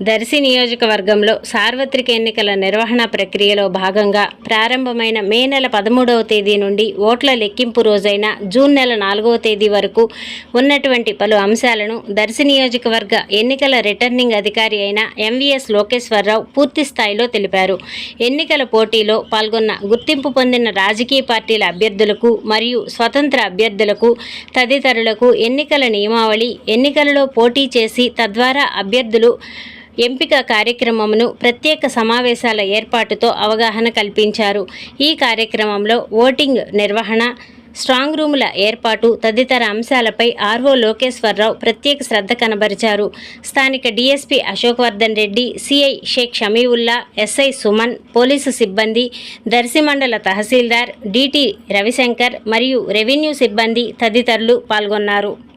దర్శి నియోజకవర్గంలో సార్వత్రిక ఎన్నికల నిర్వహణ ప్రక్రియలో భాగంగా ప్రారంభమైన మే నెల పదమూడవ తేదీ నుండి ఓట్ల లెక్కింపు రోజైన జూన్ నెల నాలుగవ తేదీ వరకు ఉన్నటువంటి పలు అంశాలను దర్శి నియోజకవర్గ ఎన్నికల రిటర్నింగ్ అధికారి అయిన ఎంవీఎస్ లోకేశ్వరరావు పూర్తి స్థాయిలో తెలిపారు. ఎన్నికల పోటీలో పాల్గొన్న గుర్తింపు పొందిన రాజకీయ పార్టీల అభ్యర్థులకు మరియు స్వతంత్ర అభ్యర్థులకు తదితరులకు ఎన్నికల నియమావళి ఎన్నికలలో పోటీ చేసి తద్వారా అభ్యర్థులు ఎంపిక కార్యక్రమమును ప్రత్యేక సమావేశాల ఏర్పాటుతో అవగాహన కల్పించారు. ఈ కార్యక్రమంలో ఓటింగ్ నిర్వహణ స్ట్రాంగ్ రూముల ఏర్పాటు తదితర అంశాలపై ఆర్వో లోకేశ్వరరావు ప్రత్యేక శ్రద్ధ కనబరిచారు. స్థానిక DSP Ashokvardhan Reddy CI Shaik Shamiulla SI Suman police సిబ్బంది దర్శి మండల తహసీల్దార్ డిటి రవిశంకర్ మరియు రెవెన్యూ సిబ్బంది తదితరులు పాల్గొన్నారు.